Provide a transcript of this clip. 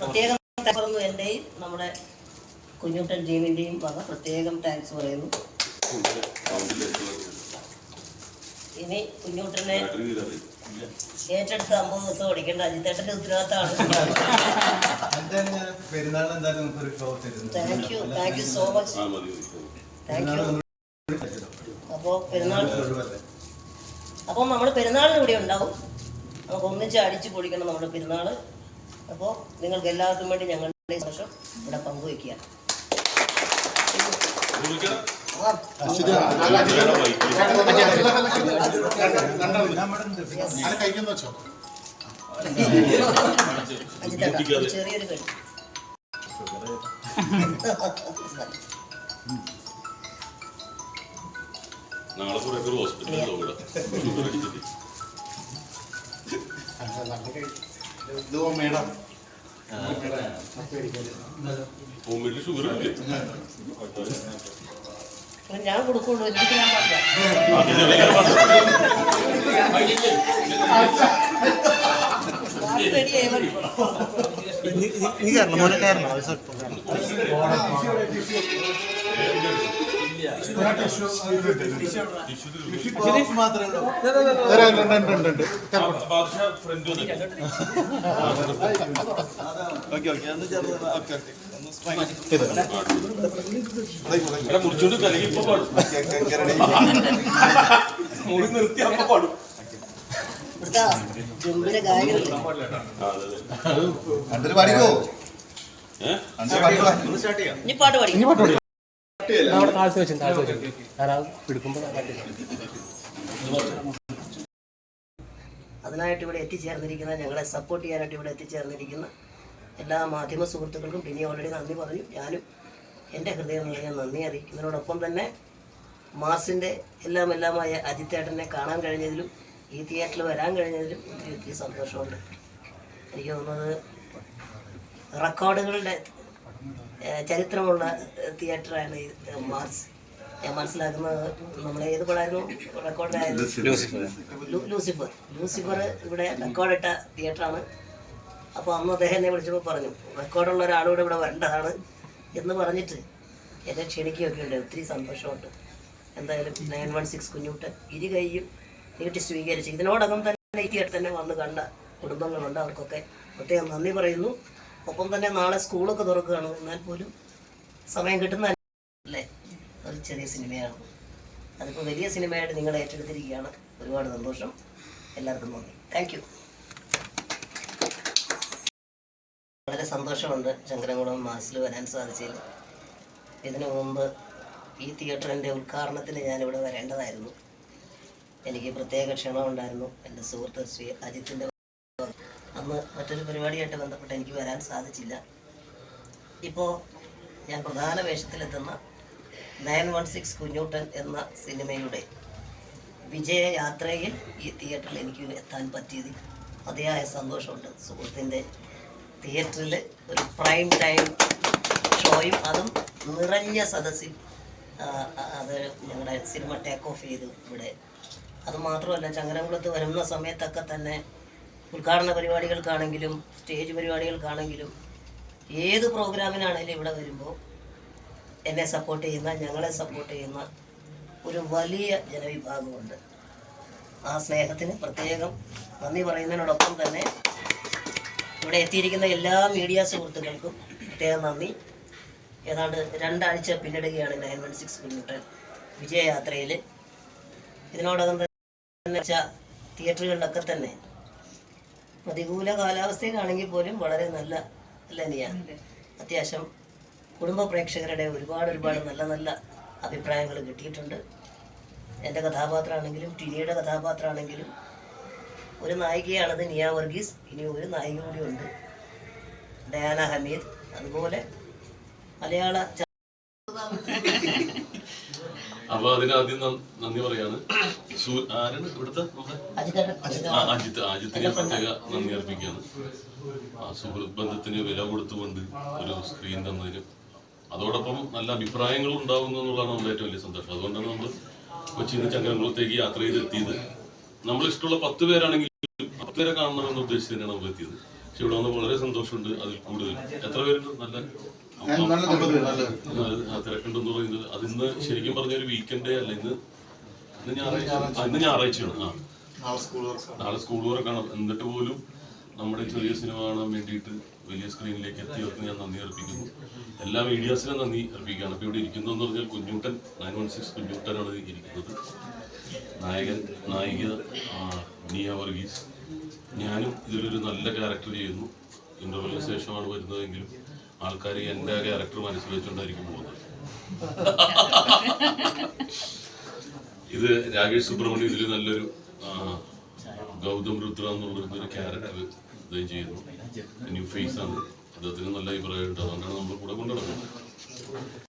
പ്രത്യേകം പറഞ്ഞു നമ്മുടെ കുഞ്ഞുട്ടൻ ടീമിന്റെയും വക പ്രത്യേകം താങ്ക്സ് പറയുന്നു. ഇനി കുഞ്ഞുട്ടനെ ഏറ്റെടുത്ത് അമ്പത് ദിവസം ഓടിക്കേണ്ട. അജിത്തേട്ടന്റെ ഉത്തരവാദിത്തമാണ്. Thank you thank you so much. Thank you അപ്പോൾ പെരുന്നാൾ അപ്പോൾ നമ്മൾ പെരുന്നാളിന് ഇവിടെ ഉണ്ടാവും. നമുക്ക് ഒന്നിച്ച് അടിച്ചു പൊടിക്കണം നമ്മുടെ പെരുന്നാൾ അപ്പോൾ നിങ്ങൾക്ക് എല്ലാവർക്കും വേണ്ടി ഞങ്ങളുടെ സന്തോഷം ഇവിടെ പങ്കുവയ്ക്കുക. കഴിക്കുന്ന വെച്ചോ ചെറിയൊരു നാളെ കുറെ പേര് ഹോസ്പിറ്റലിൽ പോകും ഷുഗർ ഇല്ലേ? ഞാൻ കൊടുക്കുള്ളൂ എനിക്ക് ഞാൻ പറഞ്ഞു നീ കയറണം മോനെ കയറണം അത് സ്വല്പം കയറണം മുറിച്ചോണ്ട് കലകി ഇപ്പൊ പാടും മുറി നിർത്തി അപ്പൊ പാടും പാടിക്കോ ഇനി പാട്ട് പാടി. അവിടെ താഴ്ത്തി വെച്ചു താഴ്ത്തി വെച്ചു ഞാൻ അത് പിടിക്കുമ്പോൾ അതിനായിട്ട് ഇവിടെ എത്തിച്ചേർന്നിരിക്കുന്ന ഞങ്ങളെ സപ്പോർട്ട് ചെയ്യാനായിട്ട് ഇവിടെ എത്തിച്ചേർന്നിരിക്കുന്ന എല്ലാ മാധ്യമ സുഹൃത്തുക്കൾക്കും പിന്നെ ഓൾറെഡി നന്ദി പറഞ്ഞു. ഞാനും എന്റെ ഹൃദയം നിറഞ്ഞ നന്ദി അറിയിക്കുന്നതിനോടൊപ്പം തന്നെ മാസിന്റെ എല്ലാം എല്ലാമായ അജിത്തേട്ടനെ കാണാൻ കഴിഞ്ഞതിലും ഈ തിയേറ്ററിൽ വരാൻ കഴിഞ്ഞതിലും ഒത്തിരി ഒത്തിരി സന്തോഷമുണ്ട്. എനിക്ക് തോന്നുന്നത് റെക്കോർഡുകളുടെ ചരിത്രമുള്ള തിയേറ്ററാണ് മാർസ്. ഞാൻ മനസ്സിലാക്കുന്നത് നമ്മൾ ഏത് പടായിരുന്നു റെക്കോർഡായിരുന്നു ലൂസിഫർ. ലൂസിഫർ. ഇവിടെ റെക്കോർഡിട്ട തിയേറ്ററാണ്. അപ്പോൾ അന്ന് അദ്ദേഹം എന്നെ വിളിച്ചപ്പോൾ പറഞ്ഞു റെക്കോർഡുള്ള ഒരാളൂടെ ഇവിടെ വരേണ്ടതാണ് എന്ന് പറഞ്ഞിട്ട് എന്നെ ക്ഷണിക്കുകയൊക്കെ ഉണ്ട്. ഒത്തിരി സന്തോഷമുണ്ട്. എന്തായാലും നയൻ വൺ സിക്സ് കുഞ്ഞുട്ട് ഇരു കൈയും നീട്ടി സ്വീകരിച്ച് ഇതിനോടകം തന്നെ ഈ തിയേറ്റർ തന്നെ വന്ന് കണ്ട കുടുംബങ്ങളുണ്ട്. അവർക്കൊക്കെ പ്രത്യേകം നന്ദി പറയുന്നു. ഒപ്പം തന്നെ നാളെ സ്കൂളൊക്കെ തുറക്കുകയാണ്. എന്നാൽ പോലും സമയം കിട്ടുന്ന അല്ലേ? ഒരു ചെറിയ സിനിമയാണ്. അതിപ്പോൾ വലിയ സിനിമയായിട്ട് നിങ്ങൾ ഏറ്റെടുത്തിരിക്കുകയാണ്. ഒരുപാട് സന്തോഷം. എല്ലാവർക്കും നന്ദി. താങ്ക് യു വളരെ സന്തോഷമുണ്ട് ശങ്കരംകുളം മാസിൽ വരാൻ സാധിച്ചതിൽ ഇതിനു മുമ്പ് ഈ തിയേറ്ററിന്റെ ഉദ്ഘാടനത്തിന് ഞാനിവിടെ വരേണ്ടതായിരുന്നു. എനിക്ക് പ്രത്യേക ക്ഷണമുണ്ടായിരുന്നു എന്റെ സുഹൃത്ത് ശ്രീ അജിത്തിന്റെ അന്ന് മറ്റൊരു പരിപാടിയായിട്ട് ബന്ധപ്പെട്ട് എനിക്ക് വരാൻ സാധിച്ചില്ല. ഇപ്പോൾ ഞാൻ പ്രധാന വേഷത്തിലെത്തുന്ന നയൻ വൺ സിക്സ് കുഞ്ഞൂട്ടൻ എന്ന സിനിമയുടെ വിജയയാത്രയിൽ ഈ തിയേറ്ററിൽ എനിക്ക് എത്താൻ പറ്റിയതിൽ അതിയായ സന്തോഷമുണ്ട്. സുഹൃത്തിന്റെ തിയേറ്ററിൽ ഒരു പ്രൈം ടൈം ഷോയും അതും നിറഞ്ഞ സദസ്സിൽ അത് ഞങ്ങളുടെ സിനിമ ടേക്ക് ഓഫ് ചെയ്തു ഇവിടെ. അതുമാത്രമല്ല ചങ്ങരംകുളത്ത് വരുന്ന സമയത്തൊക്കെ തന്നെ ഉദ്ഘാടന പരിപാടികൾക്കാണെങ്കിലും സ്റ്റേജ് പരിപാടികൾക്കാണെങ്കിലും ഏത് പ്രോഗ്രാമിനാണെങ്കിലും ഇവിടെ വരുമ്പോൾ എന്നെ സപ്പോർട്ട് ചെയ്യുന്ന ഞങ്ങളെ സപ്പോർട്ട് ചെയ്യുന്ന ഒരു വലിയ ജനവിഭാഗമുണ്ട്. ആ സ്നേഹത്തിന് പ്രത്യേകം നന്ദി പറയുന്നതിനോടൊപ്പം തന്നെ ഇവിടെ എത്തിയിരിക്കുന്ന എല്ലാ മീഡിയ സുഹൃത്തുക്കൾക്കും പ്രത്യേകം നന്ദി. ഏതാണ്ട് രണ്ടാഴ്ച പിന്നിടുകയാണ് നയൻ വൺ സിക്സ് കിലോമീറ്റർ വിജയയാത്രയിൽ ഇതിനോടകം തന്നെ തിയേറ്ററുകളിലൊക്കെ തന്നെ പ്രതികൂല കാലാവസ്ഥയിലാണെങ്കിൽ പോലും വളരെ നല്ല ലനിയാണ് അത്യാവശ്യം കുടുംബ പ്രേക്ഷകരുടെ ഒരുപാട് ഒരുപാട് നല്ല നല്ല അഭിപ്രായങ്ങൾ കിട്ടിയിട്ടുണ്ട്. എന്റെ കഥാപാത്രമാണെങ്കിലും ടിനിയുടെ കഥാപാത്രമാണെങ്കിലും ഒരു നായികയാണത് നിയ വർഗീസ്. ഇനി ഒരു നായിക കൂടി ഉണ്ട്. ഡയാന ഹമീദ്. അതുപോലെ മലയാള അപ്പൊ അതിന് ആദ്യം നന്ദി പറയാണ്. ആരാണ് ഇവിടുത്തെ നമ്മുടെ അജിത്ത് അജിത്തിന് പ്രത്യേക നന്ദി അർപ്പിക്കുകയാണ്. ആ സുഹൃത്ത് ബന്ധത്തിന് വില കൊടുത്തുകൊണ്ട് ഒരു സ്ക്രീൻ തന്നതിന്. അതോടൊപ്പം നല്ല അഭിപ്രായങ്ങളും ഉണ്ടാവുന്നു എന്നുള്ളതാണ് നമ്മുടെ ഏറ്റവും വലിയ സന്തോഷം. അതുകൊണ്ടാണ് നമ്മൾ കൊച്ചിയിൽ നിന്ന് ചങ്ങരംകുളത്തേക്ക് യാത്ര ചെയ്ത് എത്തിയത് നമ്മൾ ഇഷ്ടമുള്ള പത്ത് പേരാണെങ്കിൽ പത്ത് പേരെ കാണണമെന്ന് ഉദ്ദേശിച്ച് തന്നെയാണ് നമ്മൾ എത്തിയത്. പക്ഷെ ഇവിടെ വന്ന് വളരെ സന്തോഷമുണ്ട്. അതിൽ കൂടുതൽ. എത്ര പേരുണ്ട്? നല്ല തിരക്കുണ്ടെന്ന് പറയുന്നത് അതിന്ന് ശരിക്കും പറഞ്ഞ ഒരു വീക്കെൻഡേ അല്ല ഇന്ന് ഇന്ന് ഞായറാഴ്ചയാണ്. ആ. നാളെ സ്കൂൾ തുറക്കണം എന്നിട്ട് പോലും നമ്മുടെ ചെറിയ സിനിമ കാണാൻ വേണ്ടിയിട്ട് വലിയ സ്ക്രീനിലേക്ക് എത്തിയവർക്ക് ഞാൻ നന്ദി അർപ്പിക്കുന്നു. എല്ലാ മീഡിയാസിനും നന്ദി അർപ്പിക്കുകയാണ്. അപ്പൊ ഇവിടെ ഇരിക്കുന്നതെന്ന് പറഞ്ഞാൽ കുഞ്ഞുട്ടൻ നയൻ വൺ സിക്സ് കുഞ്ഞുട്ടനാണ് ഇരിക്കുന്നത്. നായകൻ നായിക ആ, നിയ വർഗീസ്. ഞാനും ഇതിലൊരു നല്ല ക്യാരക്ടർ ചെയ്യുന്നു. ഇന്റർവെല്ലിന് ശേഷമാണ് വരുന്നതെങ്കിലും ആൾക്കാർ എന്റെ ക്യാരക്ടർ മനസ്സിൽ വെച്ചുകൊണ്ടായിരിക്കും പോകുന്നത്. ഇത് രാകേഷ് സുബ്രഹ്മണ്യം ഇതിൽ നല്ലൊരു ഗൗതം രുദ്ര എന്നുള്ള ക്യാരക്ടർ ഇദ്ദേഹം ചെയ്യുന്നു. ന്യൂ ഫേസ് ആണ്. അദ്ദേഹത്തിന് നല്ല അഭിപ്രായമുണ്ട്. അതുകൊണ്ടാണ് നമ്മൾ കൂടെ കൊണ്ടുനടക്കുന്നത്.